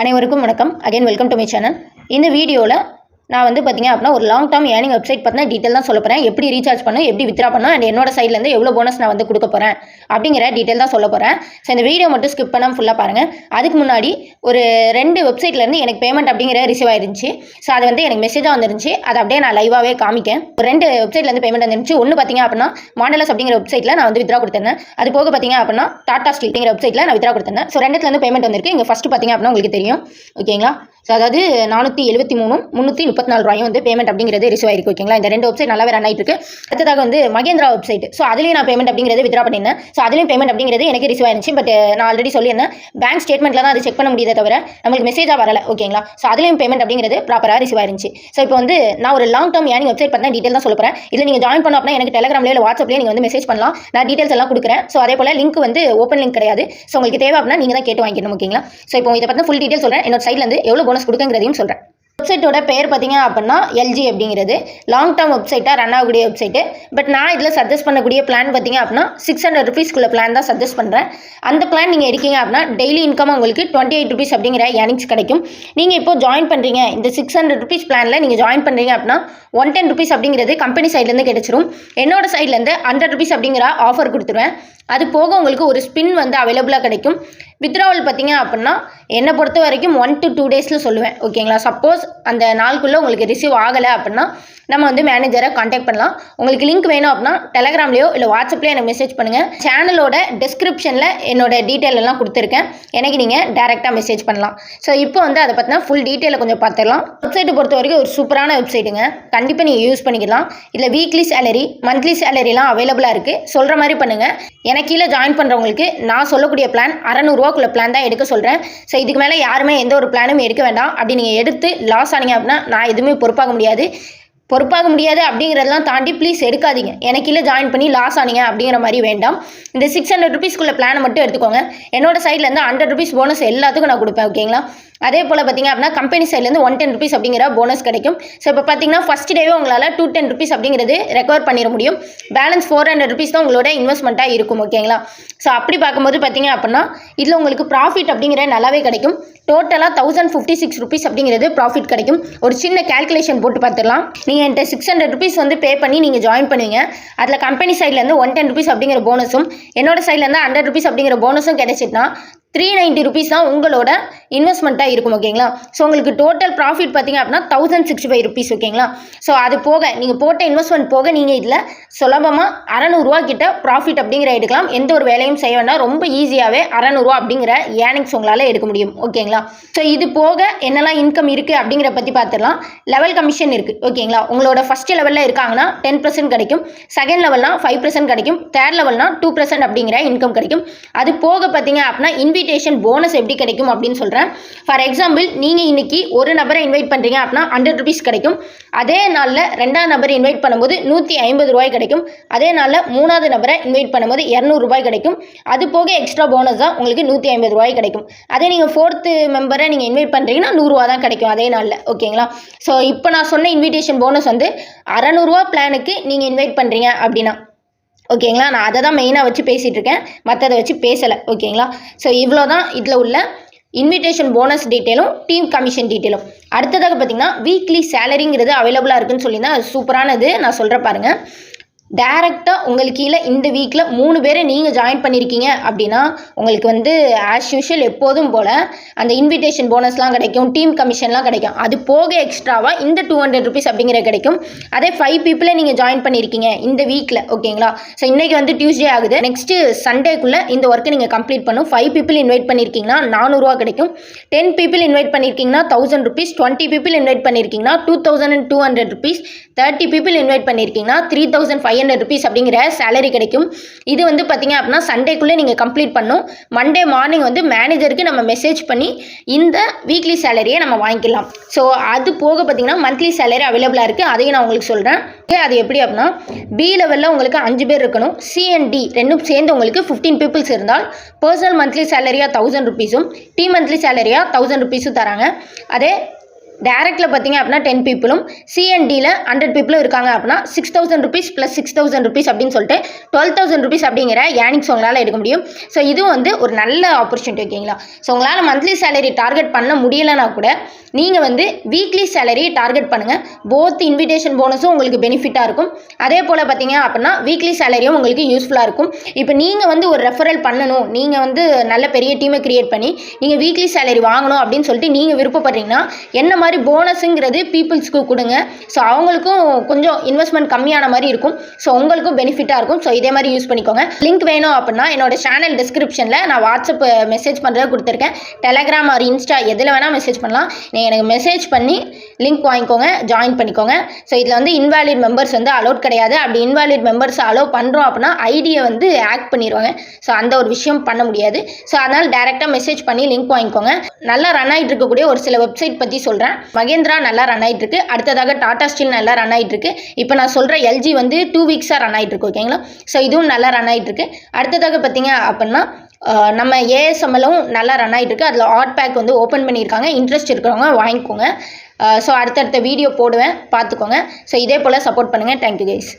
அனைவருக்கும் வணக்கம். Again welcome to my channel இந்த வீடியோவில் நான் வந்து பார்த்திங்க அப்படின்னா ஒரு லாங் டேர்ம் ஏர்னிங் வெப்சைட் பற்றின டீட்டெயில் தான் சொல்ல போகிறேன் எப்படி ரீசார்ஜ் பண்ணும் எப்படி வித்ரா பண்ணணும் அண்ட் என்னோட சைட்லேருந்து எவ்வளோ போனஸ் நான் வந்து கொடுக்க போகிறேன் அப்படிங்கிற டீட்டெயில் தான் சொல்ல போகிறேன் ஸோ இந்த வீடியோ மட்டும் ஸ்கிப் பண்ணாமல் ஃபுல்லாக பாருங்கள் அதுக்கு முன்னாடி ஒரு ரெண்டு வெப்சைட்லேருந்து எனக்கு பேமெண்ட் அப்படிங்கிற ரிசீவ் ஆயிருந்துச்சு. ஸோ அது வந்து எனக்கு மெசேஜாக வந்துருந்துச்சு. அதை அப்படியே நான் லைவாகவே காமிக்கேன். ஒரு ரெண்டு வெப்சைட்லேருந்து பேமெண்ட் வந்துருந்துச்சு. ஒன்று பார்த்திங்க அப்படின்னா மாடலஸ் அப்படிங்கிற வெப்சைட்டில் நான் வந்து வித்ரா கொடுத்துருந்தேன். அது போக பார்த்திங்க அப்படின்னா டாடா ஸ்ட்ரீட் அப்படிங்கிற வெப்சைட்டில் நான் வித்ரா கொடுத்துருந்தேன். ஸோ ரெண்டுத்துலேருந்து பேமெண்ட் வந்திருக்கு. இங்கே ஃபஸ்ட்டு பார்த்திங்க அப்படின்னா உங்களுக்கு தெரியும். ஓகேங்களா ஸோ அதாவது நானூற்றி எழுபத்தி மூணும் முந்நூற்றி முப்பத்தி நாலு ரூபாயும் வந்து பேமெண்ட் அப்படிங்கிறது ரிசீவ் ஆயிருக்கு ஓகேங்களா இந்த ரெண்டு வெப்சைட் நல்லாவே ரன் ஆகிட்டு இருக்கு. அடுத்ததாக வந்து மகேந்திரா வெப்சைட் ஸோ அதுலேயும் நான் பேமெண்ட் அப்படிங்கிறது வித்ரா பண்ணியிருந்தேன். ஸோ அதுலேயும் பேமெண்ட் அப்படிங்கிறது எனக்கு ரிசீவ் ஆயிருந்துச்சு. பட் நான் ஆல்ரெடி சொல்லியிருந்தேன். பேங்க் ஸ்டேட்மெண்ட்டில் தான் அது செக் பண்ண முடியுதே தவிர நம்மளுக்கு மெசேஜாக வரல ஓகேங்களா ஸோ அதுலேயும் பேமெண்ட் அப்படிங்கிறது ப்ராப்பராக ரிசீவ் ஆயிருந்துச்சு. ஸோ இப்போ வந்து நான் ஒரு லாங் டேர்ம் ஏர்னிங் வெப்சைட் பற்றின டீட்டெயில் தான் சொல்ல போகிறேன் இதில் நீங்கள் ஜாயின் பண்ணோம் அப்படின்னா எனக்கு டெலிகிராம்லேயே இல்லை வாட்ஸ்அப்லேயே நீங்கள் வந்து மெசேஜ் பண்ணலாம். நான் டீட்டெயில்ஸ் எல்லாம் கொடுக்குறேன். ஸோ அதே போல் லிங்க் வந்து ஓப்பன் லிங்க் கிடையாது. ஸோ உங்களுக்கு தேவை அப்படின்னா நீங்கள் தான் கேட்டு வாங்கிக்கணும் ஓகேங்களா ஸோ இப்போ இதை பற்றி ஃபுல் டீட்டெயில் சொல்கிறேன் என்னோட சைட்லேருந்து எவ்வளோ போனஸ் கொடுக்குங்கிறதையும் சொல்கிறேன் வெப்சைட்டோட பேர் பார்த்தீங்க அப்படின்னா எல்ஜி அப்படிங்கிறது. லாங் டேர்ம் வெப்சைட்டாக ரன் ஆகக்கூடிய வெப்சைட்டு பட் நான் இதில் சஜஸ்ட் பண்ணக்கூடிய பிளான் பார்த்தீங்க அப்படின்னா சிக்ஸ் ஹண்ட்ரட் ருபீஸ்க்குள்ள பிளான் தான் சஜஸ்ட் பண்ணுறேன் அந்த பிளான் நீங்கள் எடுக்கீங்க அப்படின்னா டெய்லி இன்கம் உங்களுக்கு டுவெண்ட்டி எயிட் ருபீஸ் அப்படிங்கிற ஏர்னிங்ஸ் கிடைக்கும். நீங்கள் இப்போ ஜாயின் பண்ணுறீங்க இந்த சிக்ஸ் ஹண்ட்ரட் ருபீஸ் பிளானில் நீங்கள் ஜாயின் பண்ணுறீங்க அப்படின்னா ஒன் டென் ருபீஸ் அப்படிங்கிறது கம்பெனி சைட்லேருந்து கிடைச்சிரும். என்னோட சைட்லேருந்து ஹண்ட்ரட் ருபீஸ் அப்படிங்கிற ஆஃபர் கொடுத்துருவேன். அது போக உங்களுக்கு ஒரு ஸ்பின் வந்து அவைலபிளாக கிடைக்கும். வித்ராவல் பார்த்தீங்க அப்படின்னா என்னை பொறுத்த வரைக்கும் ஒன் டு டூ டேஸில் சொல்லுவேன். ஓகேங்களா சப்போஸ் அந்த நாளுக்குள்ளே உங்களுக்கு ரிசீவ் ஆகலை அப்படின்னா நம்ம வந்து மேனேஜரை காண்டாக்ட் பண்ணலாம். உங்களுக்கு லிங்க் வேணும் அப்படின்னா டெலகிராம்லையோ இல்லை வாட்ஸ்அப்லேயோ எனக்கு மெசேஜ் பண்ணுங்கள் சேனலோட டிஸ்கிரிப்ஷனில் என்னோட டீட்டெயில் எல்லாம் கொடுத்துருக்கேன். எனக்கு நீங்கள் டேரெக்டாக மெசேஜ் பண்ணலாம். ஸோ இப்போ வந்து அதை பற்றினா ஃபுல் டீட்டெயிலை கொஞ்சம் பார்த்துடலாம். வெப்சைட்டை பொறுத்த வரைக்கும் ஒரு சூப்பரான வெப்சைட்டுங்க கண்டிப்பாக நீங்கள் யூஸ் பண்ணிக்கலாம். இதில் வீக்லி சேலரி மந்த்லி சேலரிலாம் அவைலபிளாக இருக்குது சொல்கிற மாதிரி பண்ணுங்கள் எனக்கு கீழே ஜாயின் பண்ணுறவங்களுக்கு நான் சொல்லக்கூடிய பிளான் அறநூறுவாக்குள்ள பிளான் தான் எடுக்க சொல்கிறேன் ஸோ இதுக்கு மேலே யாருமே எந்த ஒரு பிளானும் எடுக்க வேண்டாம். அப்படி நீங்கள் எடுத்து லாஸ் ஆனீங்க அப்படின்னா நான் எதுவுமே பொறுப்பாக முடியாது. பொறுப்பாக முடியாது அப்படிங்கிறதெல்லாம் தாண்டி ப்ளீஸ் எடுக்காதீங்க. எனக்கு இல்லை ஜாயின் பண்ணி லாஸ் ஆனீங்க அப்படிங்கிற மாதிரி வேண்டாம். இந்த சிக்ஸ் ஹண்ட்ரட் ருபீஸ்க்குள்ள பிளானை மட்டும் எடுத்துக்கோங்க. என்னோட சைட்லேருந்து ஹண்ட்ரட் ருபீஸ் போனஸ் எல்லாத்துக்கும் நான் கொடுப்பேன் ஓகேங்களா அதே போல் பார்த்தீங்க அப்படின்னா கம்பெனி சைட்லேருந்து ஒன் டென் ருபீஸ் அப்படிங்கிற போனஸ் கிடைக்கும். ஸோ இப்போ பார்த்தீங்கன்னா ஃபஸ்ட் டேவே உங்களால் டூ டென் ருபீஸ் அப்படிங்கிறது ரெக்கவர் பண்ணிட முடியும். பேலன்ஸ் ஃபோர் ஹண்ட்ரட் ருபீஸ் தான் உங்களோட இன்வெஸ்ட்மெண்ட்டாக இருக்கும் ஓகேங்களா ஸோ அப்படி பார்க்கும்போது பார்த்தீங்க அப்படின்னா இதில் உங்களுக்கு ப்ராஃபிட் அப்படிங்கிற நல்லாவே கிடைக்கும். டோட்டலாக தௌசண்ட் ஃபிஃப்டி சிக்ஸ் ருபீஸ் அப்படிங்கிறது ப்ராஃபிட் கிடைக்கும். ஒரு சின்ன கேல்குலேஷன் போட்டு பார்த்துடலாம். நீங்கள் என்கிட்ட சிக்ஸ் ஹண்ட்ரட் ருபீஸ் வந்து பே பண்ணி நீங்கள் ஜாயின் பண்ணுவீங்க. அதில் கம்பெனி சைட்லேருந்து ஒன் டென் ருபீஸ் அப்படிங்கிற போனஸும் என்னோட சைட்லேருந்து ஹண்ட்ரட் ருபீஸ் அப்படிங்கிற போனஸும் கிடைச்சிட்டுனா த்ரீ நைன்ட்டி ருபீஸ் தான் உங்களோட இன்வெஸ்ட்மெண்ட்டாக இருக்கும் ஓகேங்களா ஸோ உங்களுக்கு டோட்டல் ப்ராஃபிட் பார்த்தீங்க அப்படின்னா தௌசண்ட் சிக்ஸ்டி ஃபைவ் ருபீஸ் ஓகேங்களா ஸோ அது போக நீங்கள் போட்ட இன்வெஸ்ட்மெண்ட் போக நீங்கள் இதில் சுலபமாக அறநூறுவா கிட்ட ப்ராஃபிட் அப்படிங்கிற எடுக்கலாம். எந்த ஒரு வேலையும் செய்ய வேண்டாம். ரொம்ப ஈஸியாகவே அறநூறுவா அப்படிங்கிற ஏர்னிங்ஸ் உங்களால் எடுக்க முடியும் ஓகேங்களா ஸோ இது போக என்னெல்லாம் இன்கம் இருக்குது அப்படிங்கிற பற்றி பார்த்துடலாம். லெவல் கமிஷன் இருக்குது ஓகேங்களா உங்களோட ஃபஸ்ட் லெவலில் இருக்காங்கன்னா டென் பர்சன்ட் கிடைக்கும். செகண்ட் லெவல்னால் ஃபைவ் பர்சன்ட் கிடைக்கும். தேர்ட் லெவல்னால் டூ பர்சன்ட் அப்படிங்கிற இன்கம் கிடைக்கும். அது போக பார்த்தீங்க அப்படின்னா இன்விடேஷன் போனஸ் எப்படி கிடைக்கும் அப்படின்னு சொல்கிறேன் ஃபார் எக்ஸாம்பிள் நீங்கள் இன்னைக்கு ஒரு நபரை இன்வைட் பண்ணுறீங்க அப்படின்னா ஹண்ட்ரட் ருபீஸ் கிடைக்கும். அதே நாளில் ரெண்டாவது நபரை இன்வைட் பண்ணும்போது நூற்றி ஐம்பது ரூபாய் கிடைக்கும். அதே நாளில் மூணாவது நபரை இன்வைட் பண்ணும்போது இரநூறுபாய் கிடைக்கும். அது போக எக்ஸ்ட்ரா போனஸ் தான் உங்களுக்கு நூற்றி ஐம்பது ரூபாய் கிடைக்கும். அதே நீங்கள் ஃபோர்த்து மெம்பரை நீங்கள் இன்வைட் பண்ணுறீங்கன்னா நூறுரூவா தான் கிடைக்கும் அதே நாளில். ஓகேங்களா ஸோ இப்போ நான் சொன்ன இன்விடேஷன் போனஸ் வந்து அறநூறுவா பிளானுக்கு நீங்கள் இன்வைட் பண்ணுறீங்க அப்படின்னா ஓகேங்களா? நான் அதை தான் மெயினாக வச்சு பேசிகிட்டு இருக்கேன் மற்றதை வச்சு பேசலை. ஓகேங்களா? ஸோ இவ்வளோ தான் இதில் உள்ள இன்விடேஷன் போனஸ் டீட்டெயிலும் டீம் கமிஷன் டீட்டெயிலும் அடுத்ததாக பார்த்தீங்கன்னா வீக்லி சேலரிங்கிறது அவைலபிளாக இருக்குன்னு சொல்லியிருந்தேன் அது சூப்பரானது நான் சொல்கிற பாருங்கள் டேரெக்டாக உங்களுக்கு கீழே இந்த வீக்கில் மூணு பேரை நீங்கள் ஜாயின் பண்ணியிருக்கீங்க அப்படின்னா உங்களுக்கு வந்து ஆஸ் யூஷுவல் எப்போதும் போல் அந்த இன்விடேஷன் போனஸ்லாம் கிடைக்கும் டீம் கமிஷன்லாம் கிடைக்கும். அது போக எக்ஸ்ட்ராவாக இந்த டூ ஹண்ட்ரட் ருபீஸ் அப்படிங்கிற கிடைக்கும். அதே ஃபைவ் பீப்புளை நீங்கள் ஜாயின் பண்ணியிருக்கீங்க இந்த வீக்கில் ஓகேங்களா ஸோ இன்றைக்கி வந்து டியூஸ்டே ஆகுது. நெக்ஸ்ட்டு சண்டேக்குள்ளே இந்த ஒர்க்கை நீங்கள் கம்ப்ளீட் பண்ணும். ஃபைவ் பீப்புள் இன்வைட் பண்ணியிருக்கீங்கன்னா நானூறுரூவா கிடைக்கும். Ten people invite பண்ணியிருக்கீங்கன்னா thousand rupees twenty people invite பண்ணியிருக்கீங்கன்னா two thousand and two hundred rupees thirty people invite பண்ணியிருக்கீங்கன்னா three thousand five hundred rupees அப்படிங்கிற சேலரி கிடைக்கும். இது வந்து பார்த்தீங்க அப்படின்னா சண்டேக்குள்ளே நீங்கள் கம்ப்ளீட் பண்ணும். மண்டே மார்னிங் வந்து மேனேஜருக்கு நம்ம மெசேஜ் பண்ணி இந்த வீக்லி சேலரியை நம்ம வாங்கிக்கலாம். ஸோ அது போக பார்த்தீங்கன்னா மந்த்லி சேலரி அவைலபிளாக இருக்குது அதையும் நான் உங்களுக்கு சொல்கிறேன் அது எப்படி அப்படின்னா பி லெவலில் உங்களுக்கு அஞ்சு பேர் இருக்கணும். சிஎன்டி ரெண்டும் சேர்ந்து உங்களுக்கு ஃபிஃப்டீன் பீப்புள்ஸ் இருந்தால் பர்சனல் மந்த்லி சேலரியாக தௌசண்ட் ருபீஸும் டீ மந்த்லி சேலரியாக தௌசண்ட் ருபீஸும் தராங்க. அதே டேரக்டில் பார்த்தீங்க அப்படின்னா டென் பீப்புளும் சிஎன்டியில் ஹண்ட்ரட் பீப்புளும் இருக்காங்க அப்படின்னா six thousand rupees plus six thousand rupees அப்படின்னு சொல்லிட்டு டுவெல் தௌசண்ட் ருபீஸ் அப்படிங்கிற ஏர்னிங்ஸ் உங்களால் எடுக்க முடியும். ஸோ இதுவும் வந்து ஒரு நல்ல ஆப்பர்ச்சுனிட்டி ஓகேங்களா ஸோ உங்களால் மந்த்லி சேலரி டார்கெட் பண்ண முடியலைன்னா கூட நீங்கள் வந்து வீக்லி சேலரி டார்கெட் பண்ணுங்கள் போத் இன்விடேஷன் போனஸும் உங்களுக்கு பெனிஃபிட்டாக இருக்கும். அதே போல் பார்த்தீங்க அப்படின்னா வீக்லி சேலரியும் உங்களுக்கு யூஸ்ஃபுல்லாக இருக்கும். இப்போ நீங்கள் வந்து ஒரு ரெஃபரல் பண்ணணும். நீங்கள் வந்து நல்ல பெரிய டீமை கிரியேட் பண்ணி நீங்கள் வீக்லி சேலரி வாங்கணும் அப்படின்னு சொல்லிட்டு நீங்கள் விருப்பப்படுறீங்கன்னா என்ன மாதிரி மாதிரி போனஸுங்கிறது பீப்புள்ஸ்க்கு கொடுங்க. ஸோ அவங்களுக்கும் கொஞ்சம் இன்வெஸ்ட்மெண்ட் கம்மியான மாதிரி இருக்கும். ஸோ உங்களுக்கும் பெனிஃபிட்டாக இருக்கும். ஸோ இதே மாதிரி யூஸ் பண்ணிக்கோங்க. லிங்க் வேணும் அப்படின்னா என்னோட சேனல் டிஸ்கிரிப்ஷனில் நான் வாட்ஸ்அப் மெசேஜ் பண்ணுறத கொடுத்துருக்கேன். டெலகிராம் ஆர் இன்ஸ்டா எதில் வேணால் மெசேஜ் பண்ணலாம். நீங்கள் எனக்கு மெசேஜ் பண்ணி லிங்க் வாங்கிக்கோங்க ஜாயின் பண்ணிக்கோங்க. ஸோ இதில் வந்து இன்வாலிட் மெம்பர்ஸ் வந்து அலோட் கிடையாது. அப்படி இன்வாலிட் மெம்பர்ஸ் அலோவ் பண்ணுறோம் அப்படின்னா ஐடியை வந்து ஆக்ட் பண்ணிடுவாங்க ஸோ அந்த ஒரு விஷயம் பண்ண முடியாது. ஸோ அதனால் டேரெக்டாக மெசேஜ் பண்ணி லிங்க் வாங்கிக்கோங்க. நல்லா ரன் ஆகிட்டு இருக்கக்கூடிய ஒரு சில வெப்சைட் பற்றி சொல்கிறேன் மகேந்திரா நல்லா ரன் ஆகிட்டு இருக்கு அடுத்ததாக டாடா ஸ்டீல் நல்லா ரன் ஆகிட்டு இருக்கு இப்போ நான் சொல்கிற எல்ஜி வந்து டூ வீக்ஸாக ரன் ஆகிட்டு இருக்கு ஓகேங்களா ஸோ இதுவும் நல்லா ரன் ஆகிட்டு இருக்கு அடுத்ததாக பார்த்தீங்க அப்படின்னா நம்ம ஏஎஸ்எம்எல்லும் நல்லா ரன் ஆகிட்டு இருக்கு அதில் ஆட் பேக் வந்து ஓப்பன் பண்ணியிருக்காங்க. இன்ட்ரெஸ்ட் இருக்கிறவங்க வாங்கிக்கோங்க. ஸோ அடுத்தடுத்த வீடியோ போடுவேன். பார்த்துக்கோங்க ஸோ இதே போல் சப்போர்ட் பண்ணுங்கள் தேங்க்யூ கைஸ்